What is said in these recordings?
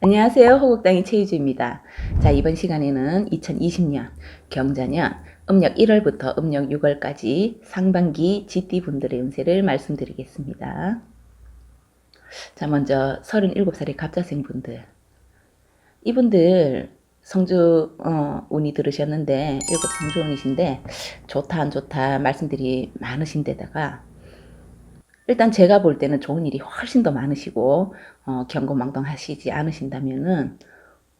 안녕하세요. 호국당의 최유주입니다. 자, 이번 시간에는 2020년 경자년 음력 1월부터 음력 6월까지 상반기 GT 분들의 운세를 말씀드리겠습니다. 자, 먼저 37살의 갑자생 분들. 이분들 성주 어, 운이 들으셨는데 일곱 성주 운이신데 좋다 안 좋다 말씀들이 많으신데다가 일단 제가 볼 때는 좋은 일이 훨씬 더 많으시고 어, 경고망동하시지 않으신다면은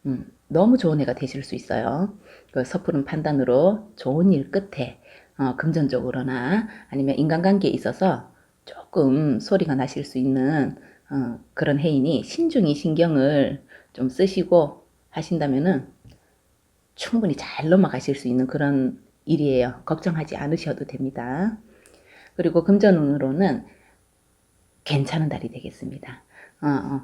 음, 너무 좋은 해가 되실 수 있어요. 그 섣부른 판단으로 좋은 일 끝에 어, 금전적으로나 아니면 인간관계에 있어서 조금 소리가 나실 수 있는 어, 그런 해이니 신중히 신경을 좀 쓰시고 하신다면은 충분히 잘 넘어가실 수 있는 그런 일이에요. 걱정하지 않으셔도 됩니다. 그리고 금전운으로는 괜찮은 달이 되겠습니다. 어, 어,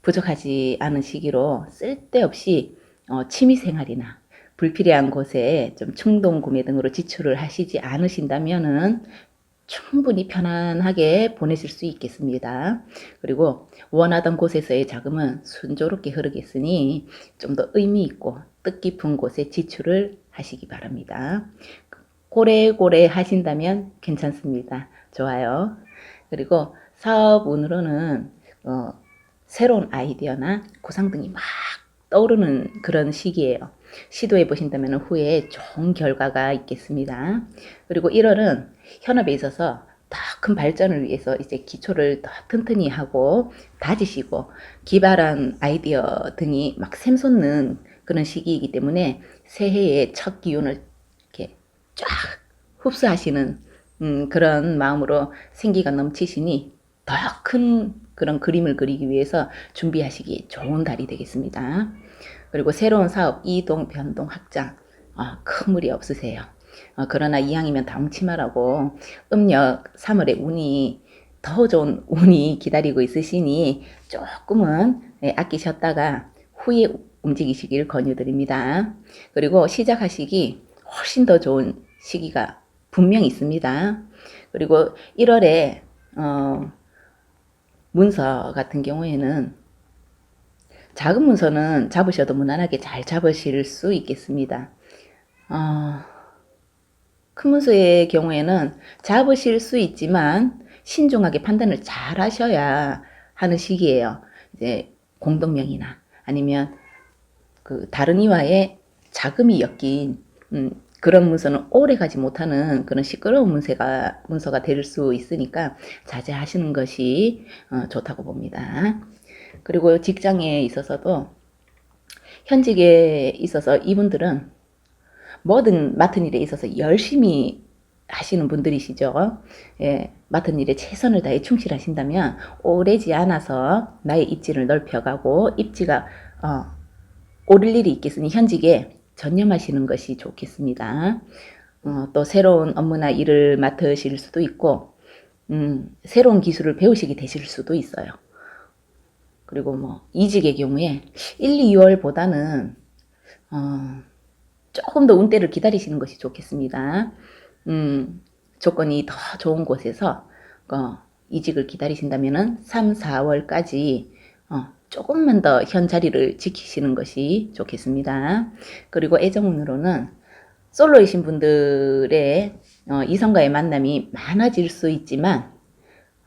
부족하지 않은 시기로 쓸데없이 어, 취미생활이나 불필요한 곳에 좀 충동 구매 등으로 지출을 하시지 않으신다면은 충분히 편안하게 보내실 수 있겠습니다. 그리고 원하던 곳에서의 자금은 순조롭게 흐르겠으니 좀 더 의미 있고 뜻깊은 곳에 지출을 하시기 바랍니다. 고래고래 하신다면 괜찮습니다. 좋아요. 그리고 사업 운으로는 어, 새로운 아이디어나 구상 등이 막 떠오르는 그런 시기예요. 시도해 보신다면 후에 좋은 결과가 있겠습니다. 그리고 1월은 현업에 있어서 더 큰 발전을 위해서 이제 기초를 더 튼튼히 하고 다지시고 기발한 아이디어 등이 막 샘솟는 그런 시기이기 때문에 새해의 첫 기운을 이렇게 쫙 흡수하시는 음, 그런 마음으로 생기가 넘치시니 더 큰 그런 그림을 그리기 위해서 준비하시기 좋은 달이 되겠습니다. 그리고 새로운 사업, 이동, 변동, 확장, 어, 큰 무리 없으세요. 어, 그러나 이왕이면 당치마라고 음력 3월에 운이 더 좋은 운이 기다리고 있으시니 조금은 네, 아끼셨다가 후에 움직이시길 권유드립니다. 그리고 시작하시기 훨씬 더 좋은 시기가 분명히 있습니다. 그리고 1월에 어, 문서 같은 경우에는 작은 문서는 잡으셔도 무난하게 잘 잡으실 수 있겠습니다. 어, 큰 문서의 경우에는 잡으실 수 있지만 신중하게 판단을 잘 하셔야 하는 시기예요. 이제 공동명이나 아니면 그 다른 이와의 자금이 엮인 음, 그런 문서는 오래 가지 못하는 그런 시끄러운 문서가, 문서가 될 수 있으니까 자제하시는 것이 어, 좋다고 봅니다. 그리고 직장에 있어서도 현직에 있어서 이분들은 뭐든 맡은 일에 있어서 열심히 하시는 분들이시죠. 예, 맡은 일에 최선을 다해 충실하신다면 오래지 않아서 나의 입지를 넓혀가고 입지가 어, 오를 일이 있겠으니 현직에 전념하시는 것이 좋겠습니다. 어, 또 새로운 업무나 일을 맡으실 수도 있고, 음, 새로운 기술을 배우시게 되실 수도 있어요. 그리고 뭐, 이직의 경우에 1, 2월보다는, 어, 조금 더 운때를 기다리시는 것이 좋겠습니다. 음, 조건이 더 좋은 곳에서, 어, 이직을 기다리신다면은 3, 4월까지, 어, 조금만 더 현 자리를 지키시는 것이 좋겠습니다. 그리고 애정운으로는 솔로이신 분들의 어, 이성과의 만남이 많아질 수 있지만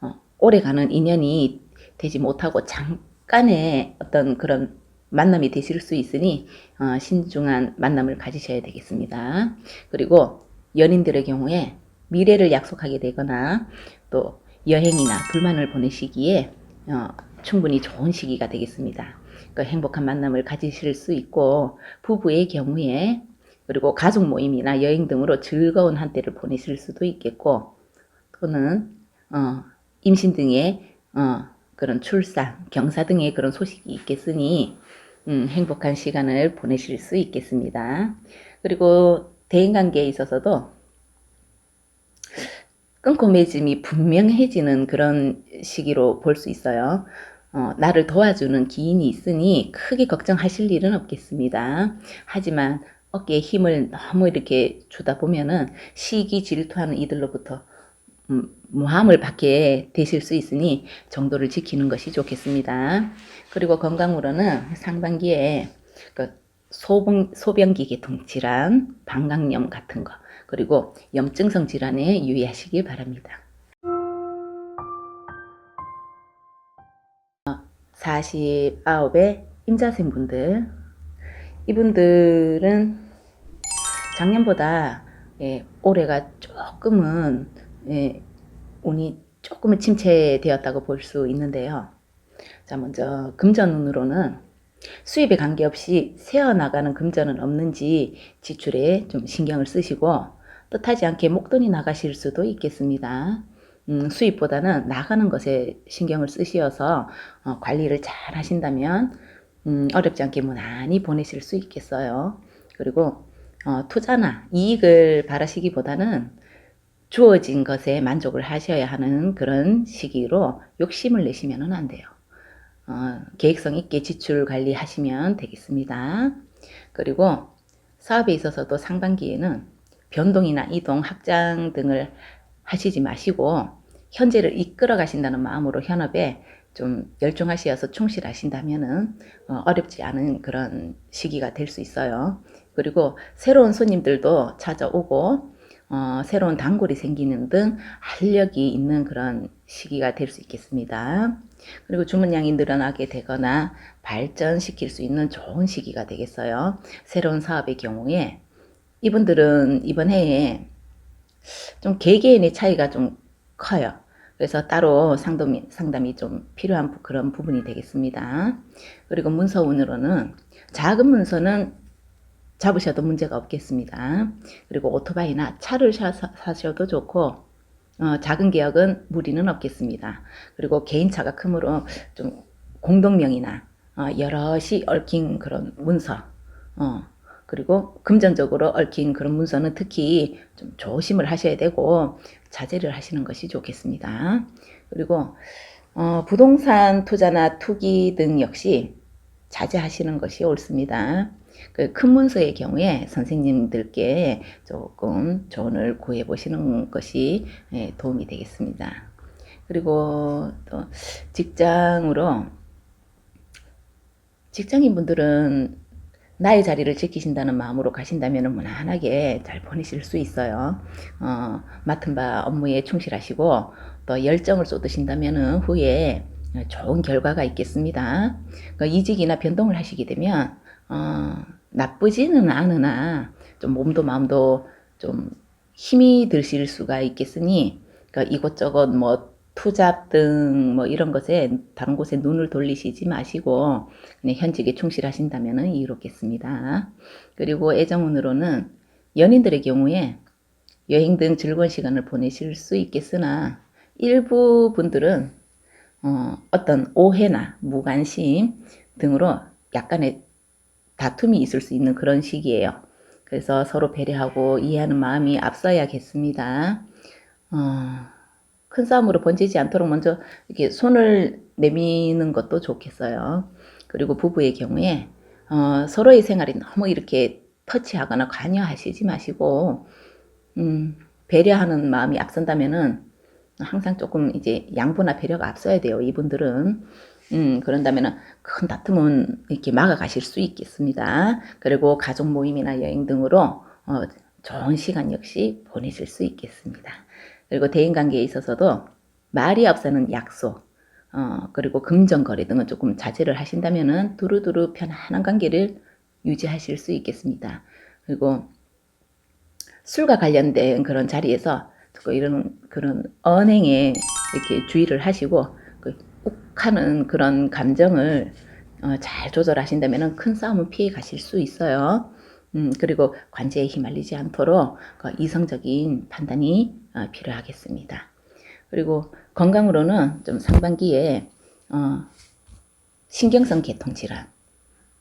어, 오래가는 인연이 되지 못하고 잠깐의 어떤 그런 만남이 되실 수 있으니 어, 신중한 만남을 가지셔야 되겠습니다. 그리고 연인들의 경우에 미래를 약속하게 되거나 또 여행이나 불만을 보내시기에 어, 충분히 좋은 시기가 되겠습니다. 그 행복한 만남을 가지실 수 있고 부부의 경우에 그리고 가족 모임이나 여행 등으로 즐거운 한때를 보내실 수도 있겠고 또는 어, 임신 등의 어, 그런 출산, 경사 등의 그런 소식이 있겠으니 음, 행복한 시간을 보내실 수 있겠습니다. 그리고 대인관계에 있어서도 맺음이 분명해지는 그런 시기로 볼 수 있어요. 어, 나를 도와주는 기인이 있으니 크게 걱정하실 일은 없겠습니다. 하지만 어깨에 힘을 너무 이렇게 주다 보면은 시기 질투하는 이들로부터 음, 모함을 받게 되실 수 있으니 정도를 지키는 것이 좋겠습니다. 그리고 건강으로는 상반기에 그 소변, 소변기계 통질환, 방광염 같은 거, 그리고 염증성 질환에 유의하시기 바랍니다. 49의 임자생분들, 이분들은 작년보다 예, 올해가 조금은 예, 운이 조금은 침체되었다고 볼 수 있는데요. 자, 먼저 금전운으로는 수입에 관계없이 새어나가는 금전은 없는지 지출에 좀 신경을 쓰시고 뜻하지 않게 목돈이 나가실 수도 있겠습니다. 음, 수입보다는 나가는 것에 신경을 쓰시어서 어, 관리를 잘 하신다면 음, 어렵지 않게 무난히 보내실 수 있겠어요. 그리고 어, 투자나 이익을 바라시기보다는 주어진 것에 만족을 하셔야 하는 그런 시기로 욕심을 내시면 안 돼요. 어, 계획성 있게 지출 관리하시면 되겠습니다. 그리고 사업에 있어서도 상반기에는 변동이나 이동, 확장 등을 하시지 마시고 현재를 이끌어 가신다는 마음으로 현업에 좀 열중하시어서 충실하신다면은 어, 어렵지 않은 그런 시기가 될 수 있어요. 그리고 새로운 손님들도 찾아오고 어, 새로운 단골이 생기는 등 활력이 있는 그런 시기가 될 수 있겠습니다. 그리고 주문량이 늘어나게 되거나 발전시킬 수 있는 좋은 시기가 되겠어요. 새로운 사업의 경우에 이분들은 이번 해에 좀 개개인의 차이가 좀 커요. 그래서 따로 상담이, 상담이 좀 필요한 부- 그런 부분이 되겠습니다. 그리고 문서운으로는 작은 문서는 잡으셔도 문제가 없겠습니다. 그리고 오토바이나 차를 사, 사셔도 좋고 어, 작은 계약은 무리는 없겠습니다. 그리고 개인차가 크므로 좀 공동명이나 어, 여럿이 얽힌 그런 문서 어, 그리고 금전적으로 얽힌 그런 문서는 특히 좀 조심을 하셔야 되고 자제를 하시는 것이 좋겠습니다. 그리고 어, 부동산 투자나 투기 등 역시 자제하시는 것이 옳습니다. 그 큰 문서의 경우에 선생님들께 조금 조언을 구해 보시는 것이 예, 도움이 되겠습니다. 그리고 또 직장으로 직장인 분들은 나의 자리를 지키신다는 마음으로 가신다면 무난하게 잘 보내실 수 있어요. 어, 맡은 바 업무에 충실하시고 또 열정을 쏟으신다면 후에 좋은 결과가 있겠습니다. 그 이직이나 변동을 하시게 되면 어, 나쁘지는 않으나 좀 몸도 마음도 좀 힘이 드실 수가 있겠으니 그 이곳저곳 뭐 투잡 등 뭐 이런 것에 다른 곳에 눈을 돌리시지 마시고 그냥 현직에 충실하신다면 이롭겠습니다. 그리고 애정운으로는 연인들의 경우에 여행 등 즐거운 시간을 보내실 수 있겠으나 일부 분들은 어, 어떤 오해나 무관심 등으로 약간의 다툼이 있을 수 있는 그런 시기예요. 그래서 서로 배려하고 이해하는 마음이 앞서야겠습니다. 어, 큰 싸움으로 번지지 않도록 먼저 이렇게 손을 내미는 것도 좋겠어요. 그리고 부부의 경우에 어, 서로의 생활이 너무 이렇게 터치하거나 관여하시지 마시고 음, 배려하는 마음이 앞선다면은 항상 조금 이제 양보나 배려가 앞서야 돼요. 이분들은 음, 그런다면 큰 다툼은 이렇게 막아가실 수 있겠습니다. 그리고 가족 모임이나 여행 등으로 어, 좋은 시간 역시 보내실 수 있겠습니다. 그리고 대인 관계에 있어서도 말이 앞서는 약속, 어, 그리고 금전거래 등은 조금 자제를 하신다면은 두루두루 편안한 관계를 유지하실 수 있겠습니다. 그리고 술과 관련된 그런 자리에서 그 이런 그런 언행에 이렇게 주의를 하시고 그 욱하는 그런 감정을 어, 잘 조절하신다면 큰 싸움은 피해 가실 수 있어요. 음, 그리고 관제에 휘말리지 않도록 그 이성적인 판단이 어, 필요하겠습니다. 그리고 건강으로는 좀 상반기에 어, 신경성 계통 질환,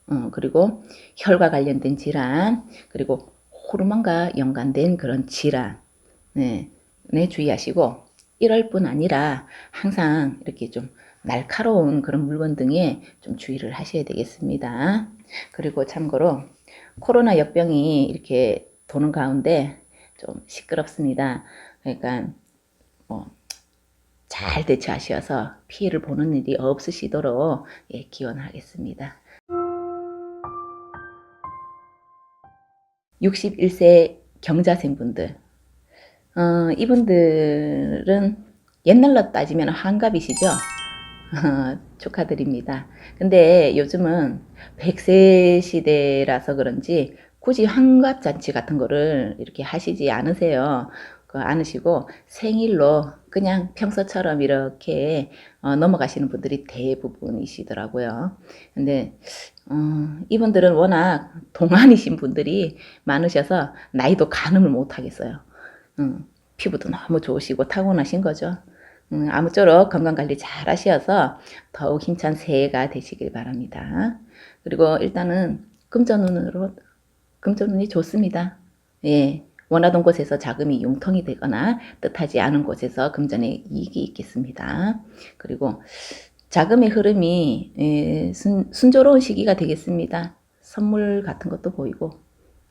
어, 그리고 혈과 관련된 질환, 그리고 호르몬과 연관된 그런 질환, 네, 네 주의하시고 1월뿐 아니라 항상 이렇게 좀 날카로운 그런 물건 등에 좀 주의를 하셔야 되겠습니다. 그리고 참고로 코로나 역병이 이렇게 도는 가운데 좀 시끄럽습니다. 그러니까 뭐 잘 대처하셔서 피해를 보는 일이 없으시도록 예, 기원하겠습니다. 61세 경자생분들 어, 이분들은 옛날로 따지면 한갑이시죠? 어, 축하드립니다. 근데 요즘은 100세 시대라서 그런지 굳이 환갑 잔치 같은 거를 이렇게 하시지 않으세요. 그 않으시고 생일로 그냥 평소처럼 이렇게 어, 넘어가시는 분들이 대부분이시더라고요. 근데 어, 이분들은 워낙 동안이신 분들이 많으셔서 나이도 가늠을 못 하겠어요. 음, 피부도 너무 좋으시고 타고나신 거죠. 음, 아무쪼록 건강관리 잘 하셔서 더욱 힘찬 새해가 되시길 바랍니다. 그리고 일단은 금전운으로, 금전운이 좋습니다. 예. 원하던 곳에서 자금이 융통이 되거나 뜻하지 않은 곳에서 금전의 이익이 있겠습니다. 그리고 자금의 흐름이 예, 순, 순조로운 시기가 되겠습니다. 선물 같은 것도 보이고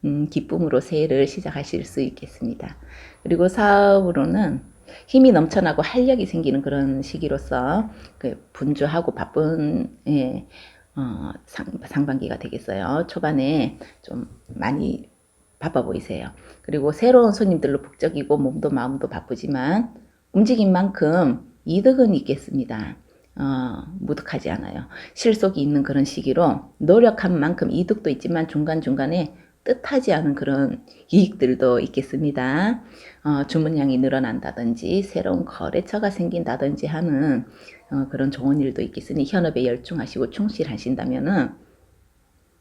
음, 기쁨으로 새해를 시작하실 수 있겠습니다. 그리고 사업으로는 힘이 넘쳐나고 활력이 생기는 그런 시기로서 그 분주하고 바쁜 예, 어, 상, 상반기가 되겠어요. 초반에 좀 많이 바빠 보이세요. 그리고 새로운 손님들로 북적이고 몸도 마음도 바쁘지만 움직인 만큼 이득은 있겠습니다. 어, 무득하지 않아요. 실속이 있는 그런 시기로 노력한 만큼 이득도 있지만 중간중간에 뜻하지 않은 그런 이익들도 있겠습니다. 어, 주문량이 늘어난다든지 새로운 거래처가 생긴다든지 하는 어, 그런 좋은 일도 있겠으니 현업에 열중하시고 충실하신다면은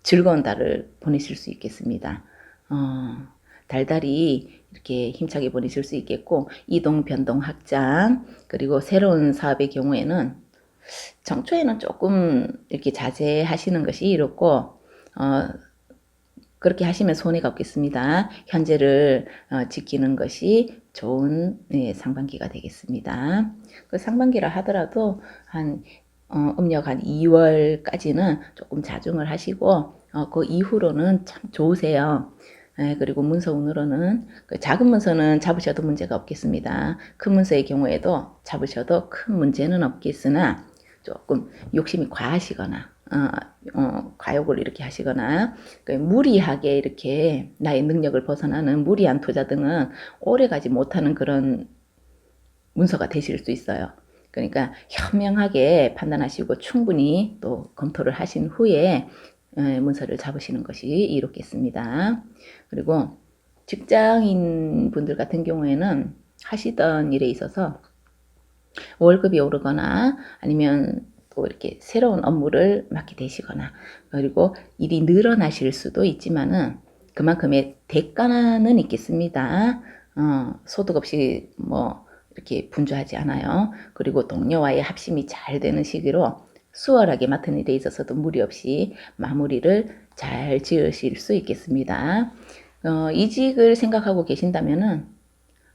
즐거운 달을 보내실 수 있겠습니다. 어, 달달이 이렇게 힘차게 보내실 수 있겠고 이동 변동 확장 그리고 새로운 사업의 경우에는 정초에는 조금 이렇게 자제하시는 것이 이롭고 어, 그렇게 하시면 손해가 없겠습니다. 현재를 어, 지키는 것이 좋은 네, 상반기가 되겠습니다. 그 상반기라 하더라도 한 어, 음력 한 2월까지는 조금 자중을 하시고 어, 그 이후로는 참 좋으세요. 예, 그리고 문서 운으로는 그 작은 문서는 잡으셔도 문제가 없겠습니다. 큰 문서의 경우에도 잡으셔도 큰 문제는 없겠으나 조금 욕심이 과하시거나 어, 어, 과욕을 이렇게 하시거나 그 무리하게 이렇게 나의 능력을 벗어나는 무리한 투자 등은 오래가지 못하는 그런 문서가 되실 수 있어요. 그러니까 현명하게 판단하시고 충분히 또 검토를 하신 후에 에, 문서를 잡으시는 것이 이롭겠습니다. 그리고 직장인 분들 같은 경우에는 하시던 일에 있어서 월급이 오르거나 아니면 또 이렇게 새로운 업무를 맡게 되시거나 그리고 일이 늘어나실 수도 있지만은 그만큼의 대가는 있겠습니다. 어, 소득 없이 뭐 이렇게 분주하지 않아요. 그리고 동료와의 합심이 잘 되는 시기로 수월하게 맡은 일에 있어서도 무리 없이 마무리를 잘 지으실 수 있겠습니다. 어, 이직을 생각하고 계신다면은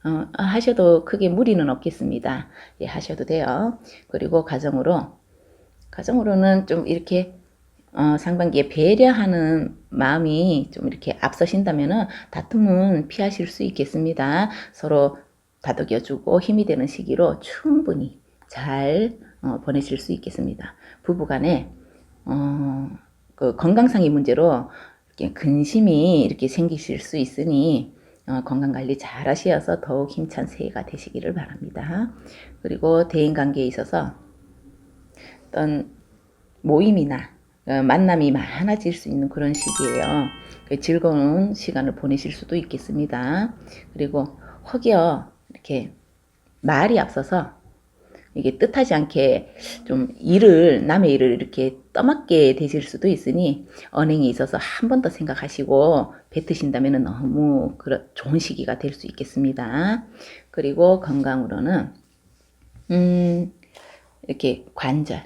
어, 하셔도 크게 무리는 없겠습니다. 예, 하셔도 돼요. 그리고 가정으로 가정으로는 좀 이렇게 어, 상반기에 배려하는 마음이 좀 이렇게 앞서신다면은 다툼은 피하실 수 있겠습니다. 서로 다독여주고 힘이 되는 시기로 충분히 잘 어, 보내실 수 있겠습니다. 부부간에 어, 그 건강상의 문제로 이렇게 근심이 이렇게 생기실 수 있으니 어, 건강 관리 잘 하시어서 더욱 힘찬 새해가 되시기를 바랍니다. 그리고 대인 관계에 있어서 어떤 모임이나 어, 만남이 많아질 수 있는 그런 시기예요. 그 즐거운 시간을 보내실 수도 있겠습니다. 그리고 혹여 이렇게 말이 앞서서 이게 뜻하지 않게 좀 일을 남의 일을 이렇게 떠맡게 되실 수도 있으니 언행에 있어서 한 번 더 생각하시고 뱉으신다면 너무 좋은 시기가 될 수 있겠습니다. 그리고 건강으로는 음 이렇게 관절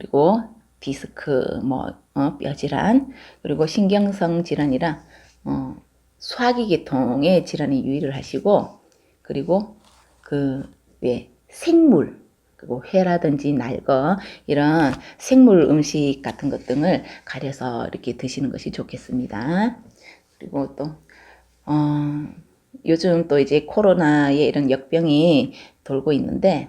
그리고 디스크 뭐 어, 뼈질환 그리고 신경성 질환이라 어, 소화기 계통의 질환에 유의를 하시고 그리고 그 왜 생물 그리고 회라든지 날거 이런 생물 음식 같은 것 등을 가려서 이렇게 드시는 것이 좋겠습니다. 그리고 또 어, 요즘 또 이제 코로나의 이런 역병이 돌고 있는데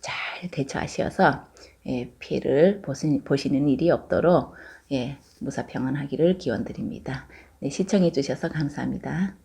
잘 대처하셔서 예, 피해를 보시, 보시는 일이 없도록 예, 무사평안하기를 기원드립니다. 네, 시청해 주셔서 감사합니다.